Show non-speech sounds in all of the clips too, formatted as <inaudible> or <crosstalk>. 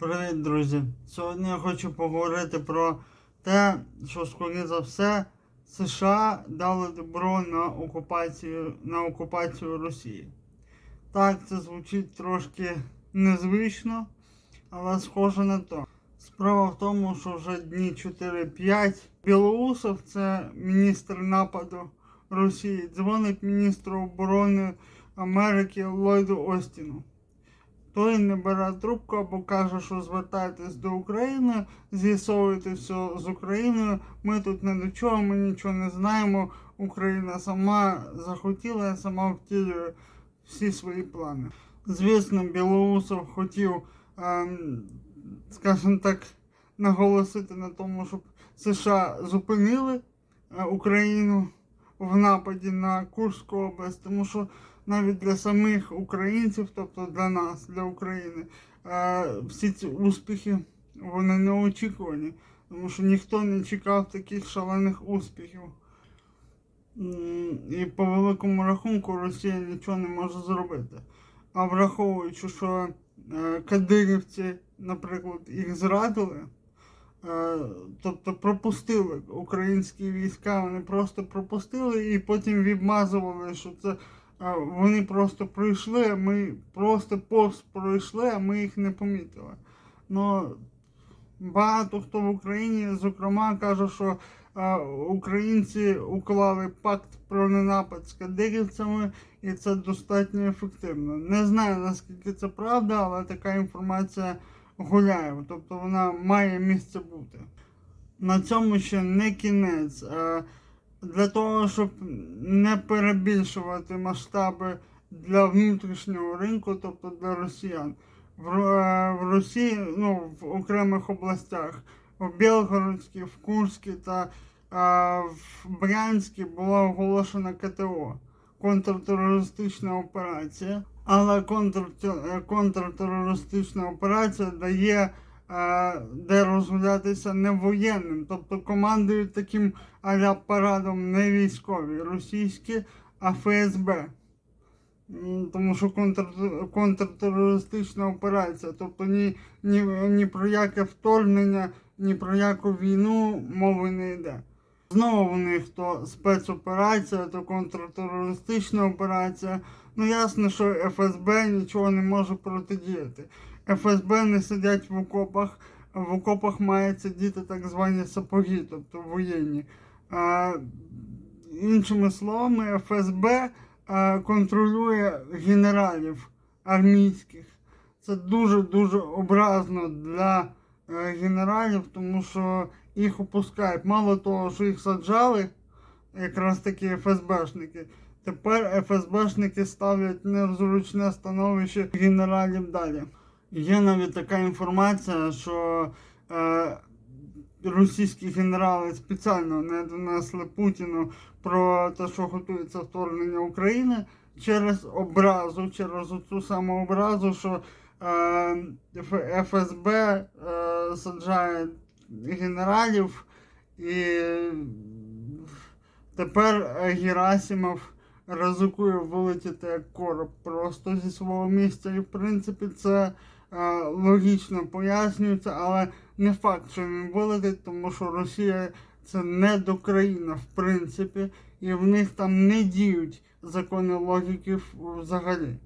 Привіт, друзі! Сьогодні я хочу поговорити про те, що, скоріше за все, США дали добро на окупацію, на окупацію Росії. Так, це звучить трошки незвично, але схоже на то. Справа в тому, що вже дні 4-5 Білоусов, це міністр нападу Росії, дзвонить міністру оборони Америки Ллойду Остіну. Той не бере трубку або каже, що звертайтесь до України, з'ясовуйте все з Україною. Ми тут не до чого, ми нічого не знаємо. Україна сама захотіла, сама втілює всі свої плани. Звісно, Білоусов хотів, ем, скажімо так, наголосити на тому, щоб США зупинили е, Україну в нападі на Курську область, тому що навіть для самих українців, тобто для нас, для України, е, всі ці успіхи вони не очікувані, тому що ніхто не чекав таких шалених успіхів. І по великому рахунку Росія нічого не може зробити. А враховуючи, що е, кадирівці, наприклад, їх зрадили, тобто пропустили українські війська, вони просто пропустили і потім відмазували, що це е, вони просто пройшли, а ми просто повз пройшли, а ми їх не помітили. Ну, багато хто в Україні, зокрема, каже, що е, українці уклали пакт про ненапад з кадирівцями, і це достатньо ефективно. Не знаю наскільки це правда, але така інформація гуляє, тобто вона має місце бути. На цьому ще не кінець. Е, Для того, щоб не перебільшувати масштаби для внутрішнього ринку, тобто для росіян. В, е, Росії, ну, в окремих областях, в Білгородській, в Курській та е, в Брянській була оголошена КТО контртерористична операція. Але е, контртерористична операція дає е, де розгулятися не воєнним, тобто командують таким аля парадом не військові російські, а ФСБ. Тому що контр, контртерористична операція, тобто ні, ні, ні про яке вторгнення, ні про яку війну мови не йде. Знову в них то спецоперація, то контртерористична операція. Ну ясно, що ФСБ нічого не може протидіяти. ФСБ не сидять в окопах, в окопах мають сидіти так звані сапоги, тобто воєнні. А, іншими словами, ФСБ а, контролює генералів армійських. Це дуже-дуже образно для е, генералів, тому що їх опускають. Мало того, що їх саджали, якраз такі ФСБшники. Тепер ФСБшники ставлять незручне становище генералів далі. Є навіть така інформація, що е, російські генерали спеціально не донесли Путіну про те, що готується вторгнення України через образу, через цю саму образу, що е, ФСБ е, саджає генералів і тепер Герасимов ризикує вилетіти як короб просто зі свого місця. І в принципі це е, логічно пояснюється, але не факт, що він вилетить, тому що Росія це не до країна, в принципі, і в них там не діють закони логіки взагалі.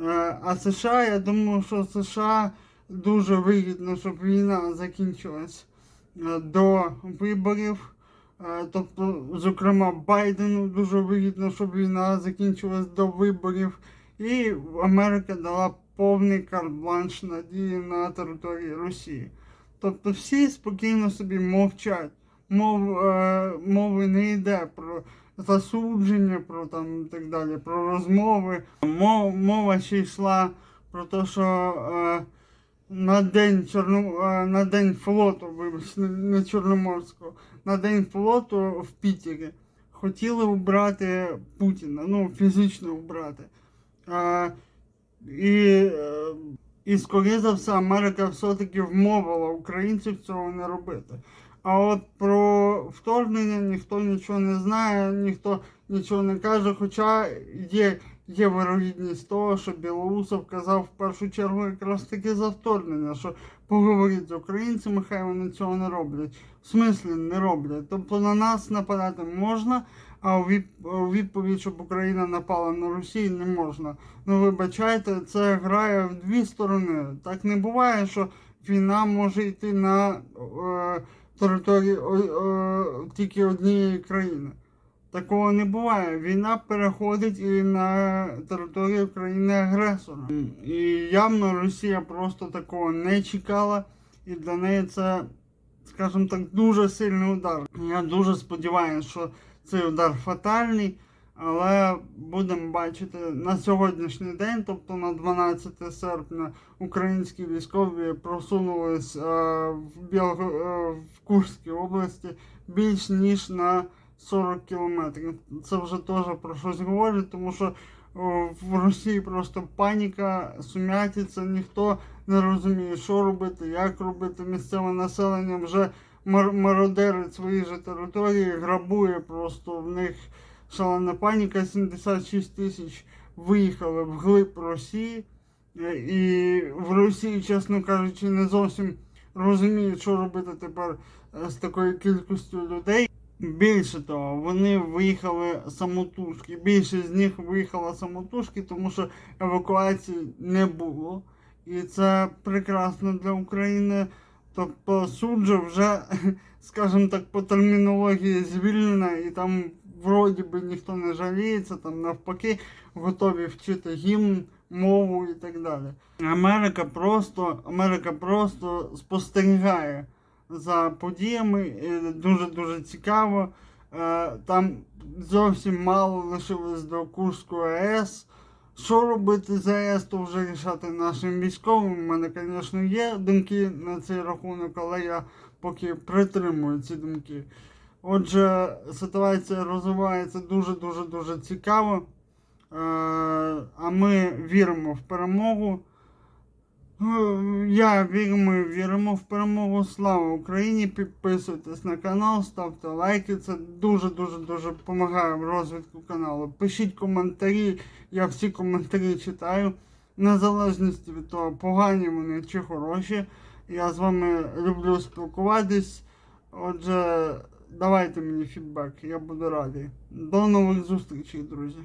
Е, А США, я думаю, що США дуже вигідно, щоб війна закінчилась е, до виборів. Тобто, зокрема, Байдену дуже вигідно, щоб війна закінчилась до виборів. І Америка дала повний карт-бланш надії на території Росії. Тобто всі спокійно собі мовчать. Мов, е, мови не йде про засудження, про там так далі, про розмови. Мов, мова ще йшла про те, що е, на день Чорно, е, на день флоту, вибач, не, Чорноморського, на день флоту в Пітері хотіли вбрати Путіна, ну фізично вбрати. Е, і, е, і скоріше за все, Америка все-таки вмовила українців цього не робити. А от про вторгнення ніхто нічого не знає, ніхто нічого не каже, хоча є є вирогідність того, що Білоусов казав в першу чергу якраз таки за вторгнення, що поговоріть з українцями, хай вони цього не роблять. В смислі не роблять. Тобто на нас нападати можна, а у відповідь, щоб Україна напала на Росію, не можна. Ну вибачайте, це грає в дві сторони. Так не буває, що війна може йти на е, території о, тільки однієї країни. Такого не буває. Війна переходить і на територію країни-агресора. І явно Росія просто такого не чекала, і для неї це, скажімо так, дуже сильний удар. Я дуже сподіваюся, що цей удар фатальний, але будемо бачити на сьогоднішній день, тобто на 12 серпня, українські військові просунулись е, в, Біл... е, в Курській області більш ніж на 40 кілометрів. Це вже теж про щось говорить, тому що в Росії просто паніка, сумятиця, ніхто не розуміє, що робити, як робити. Місцеве населення вже мар- мародерить свої ж території, грабує просто в них шалена паніка. 76 тисяч виїхали вглиб Росії. Е, І в Росії, чесно кажучи, не зовсім розуміють, що робити тепер е, з такою кількістю людей. Більше того, вони виїхали самотужки. Більшість з них виїхала самотужки, тому що евакуації не було. І це прекрасно для України. Тобто суджа вже, <laughs> скажімо так, по термінології звільнена, і там вроді би ніхто не жаліється, там навпаки готові вчити гімн, мову і так далі. Америка просто, Америка просто спостерігає за подіями. Дуже-дуже цікаво. Е, Там зовсім мало лишилось до Курської АЕС. Що робити з АЕС, то вже рішати нашим військовим. У мене, звісно, є думки на цей рахунок, але я поки притримую ці думки. Отже, ситуація розвивається дуже-дуже дуже цікаво. Е, А ми віримо в перемогу. Е, Я вірю, віримо в перемогу. Слава Україні! Підписуйтесь на канал, ставте лайки. Це дуже дуже дуже допомагає в розвитку каналу. Пишіть коментарі, я всі коментарі читаю. Незалежності від того, погані вони чи хороші. Я з вами люблю спілкуватись. Отже, давайте мені фідбек, я буду радий. До нових зустрічей, друзі.